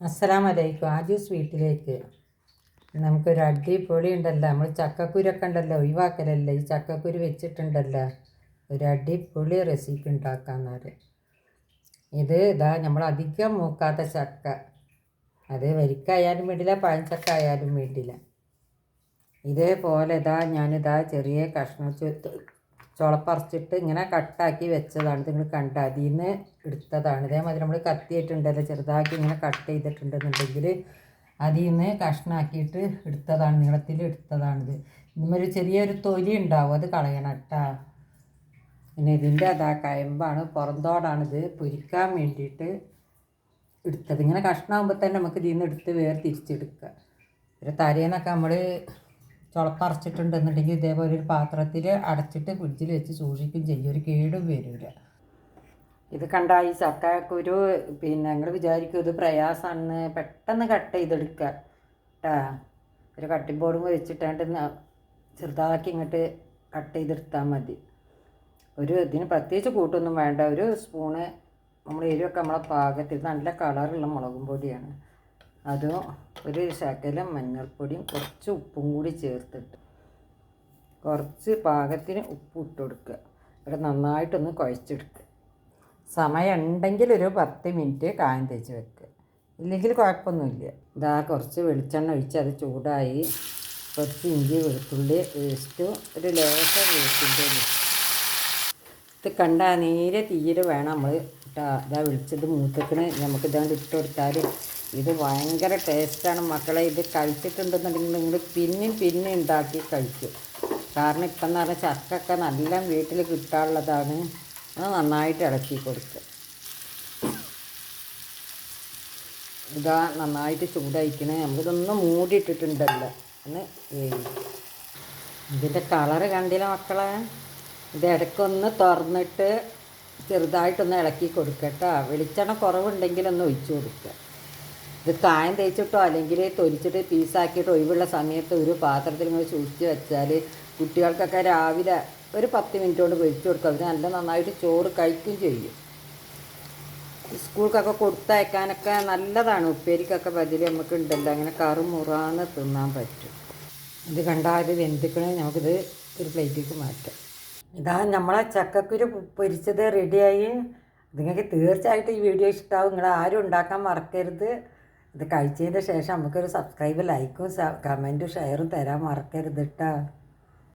അസ്സലാം വലൈക്കും ആദ്യം വീട്ടിലേക്ക് നമുക്കൊരു അടിപൊളി ഉണ്ടല്ലോ നമ്മൾ ചക്കക്കുരൊക്കെ ഉണ്ടല്ലോ ഒഴിവാക്കലല്ലേ? ഈ ചക്കക്കുരു വെച്ചിട്ടുണ്ടല്ലോ. ഒരു അടിപൊളി റെസിപ്പി ഉണ്ടാക്കാമെന്നാൽ ഇത് ഇതാ നമ്മൾ അധികം മൂക്കാത്ത ചക്ക. അത് വരിക്കായാലും വേണ്ടില്ല പഴഞ്ചക്ക ആയാലും വേണ്ടില്ല. ഇതേപോലെ ഇതാ ഞാനിതാ ചെറിയ കഷ്ണം ചുളപ്പറിച്ചിട്ട് ഇങ്ങനെ കട്ടാക്കി വെച്ചതാണ്. നിങ്ങൾ കണ്ട? അതിൽ നിന്ന് എടുത്തതാണ്. ഇതേമാതിരി നമ്മൾ കത്തിയിട്ടുണ്ടല്ലോ ചെറുതാക്കി ഇങ്ങനെ കട്ട് ചെയ്തിട്ടുണ്ടെന്നുണ്ടെങ്കിൽ അതിൽ നിന്ന് കഷ്ണാക്കിയിട്ട് എടുത്തതാണ്. നീളത്തിൽ എടുത്തതാണിത്. ഇന്നൊരു ചെറിയൊരു തൊലി ഉണ്ടാവും. അത് കളയണം കേട്ടാ. പിന്നെ ഇതിന്റെ അതാ കയമ്പാണ് പുറന്തോടാണിത്. പൊരിക്കാൻ വേണ്ടിയിട്ട് എടുത്തത്. ഇങ്ങനെ കഷ്ണമാകുമ്പോൾ തന്നെ നമുക്ക് ഇതിൽ നിന്ന് എടുത്ത് വേറെ തിരിച്ചെടുക്കുക. ഒരു തലേന്നൊക്കെ നമ്മൾ ചുളപ്പറച്ചിട്ടുണ്ടെന്നുണ്ടെങ്കിൽ ഇതേപോലെ ഒരു പാത്രത്തിൽ അടച്ചിട്ട് ഫ്രിഡ്ജിൽ വെച്ച് സൂക്ഷിക്കും ചെയ്യും. ഒരു കേടും വരില്ല. ഇത് കണ്ട ഈ ചക്കക്കുരു പിന്നെ ഞങ്ങൾ വിചാരിക്കും ഇത് പ്രയാസമാണ്. പെട്ടെന്ന് കട്ട് ചെയ്തെടുക്കുക കേട്ടാ ഒരു കട്ടിംഗ് ബോർഡും വെച്ചിട്ടാണ്ട് ചെറുതാക്കി ഇങ്ങോട്ട് കട്ട് ചെയ്തെടുത്താൽ മതി. ഒരു ഇതിന് പ്രത്യേകിച്ച് കൂട്ടൊന്നും വേണ്ട. ഒരു സ്പൂണ് നമ്മൾ എരിവൊക്കെ നമ്മളെ പാകത്തിൽ നല്ല കളറുള്ള മുളകും പൊടിയാണ്. അതും ഒരു ശകലം മഞ്ഞൾപ്പൊടിയും കുറച്ച് ഉപ്പും കൂടി ചേർത്തിട്ട് കുറച്ച് പാകത്തിന് ഉപ്പ് ഇട്ട് കൊടുക്കുക ഇവിടെ നന്നായിട്ടൊന്ന് കുഴച്ചെടുക്കുക. സമയം ഉണ്ടെങ്കിൽ ഒരു പത്ത് മിനിറ്റ് കായം തേച്ച് വെക്കുക. ഇല്ലെങ്കിൽ കുഴപ്പമൊന്നുമില്ല. ഇതാ കുറച്ച് വെളിച്ചെണ്ണ ഒഴിച്ച് അത് ചൂടായി കുറച്ച് ഇഞ്ചി വെളുത്തുള്ളി വേസ്റ്റ് ഒരു ലേശം വേസ്റ്റിന്റെ ഇത് കണ്ട നേരെ തീരെ വേണം നമ്മൾ ഇട്ടാ ഇതാ വിളിച്ചത് മൂത്തക്കിന് നമുക്ക് ഇതാണ്ട് ഇട്ട് കൊടുത്താൽ ഇത് ഭയങ്കര ടേസ്റ്റാണ് മക്കളെ ഇത് കഴിച്ചിട്ടുണ്ടെന്നുണ്ടെങ്കിൽ നിങ്ങൾ പിന്നെയും പിന്നെ ഉണ്ടാക്കി കഴിക്കും. കാരണം ഇപ്പം എന്ന് പറഞ്ഞാൽ ചക്കൊക്കെ നല്ല വീട്ടിൽ കിട്ടാനുള്ളതാണ്. അത് നന്നായിട്ട് ഇളക്കി കൊടുക്കുക. ഇതാ നന്നായിട്ട് ചൂടായിക്കണേ. നമുക്കിതൊന്ന് മൂടിയിട്ടിട്ടുണ്ടല്ലോ. ഒന്ന് ഇതിന്റെ കളറ് കണ്ടില്ല മക്കളെ? ഇത് ഇടയ്ക്കൊന്ന് തുറന്നിട്ട് ചെറുതായിട്ടൊന്ന് ഇളക്കി കൊടുക്കട്ടോ. വെളിച്ചെണ്ണ കുറവുണ്ടെങ്കിൽ ഒന്ന് ഒഴിച്ചു കൊടുക്കുക. ഇത് കായം തേച്ചിട്ടോ അല്ലെങ്കിൽ തൊലിച്ചിട്ട് പീസാക്കിയിട്ട് ഒഴിവുള്ള സമയത്ത് ഒരു പാത്രത്തിൽ ഇങ്ങനെ സൂക്ഷിച്ച് വെച്ചാൽ കുട്ടികൾക്കൊക്കെ രാവിലെ ഒരു പത്ത് മിനിറ്റ് കൊണ്ട് പൊരിച്ചു കൊടുക്കുക അവർ നല്ല നന്നായിട്ട് ചോറ് കഴിക്കുകയും ചെയ്യും. സ്കൂൾക്കൊക്കെ കൊടുത്തയക്കാനൊക്കെ നല്ലതാണ്. ഉപ്പേരിക്കൊക്കെ ബതിൽ നമുക്ക് ഉണ്ടല്ലോ. അങ്ങനെ കറുമുറാന്ന് തിന്നാൻ പറ്റും. ഇത് കണ്ടാൽ വെന്തിക്കണേ. നമുക്കിത് ഒരു പ്ലേറ്റിലേക്ക് മാറ്റാം. ഇതാ നമ്മളെ ചക്കക്കുരു പൊരിച്ചത് റെഡിയായി. നിങ്ങൾക്ക് തീർച്ചയായിട്ടും ഈ വീഡിയോ ഇഷ്ടമാവും നിങ്ങൾ ആരും ഉണ്ടാക്കാൻ മറക്കരുത്. ഇത് കഴിച്ചതിന് ശേഷം നമുക്കൊരു സബ്സ്ക്രൈബ് ലൈക്കും കമന്റും ഷെയറും തരാൻ മറക്കരുത് കേട്ടോ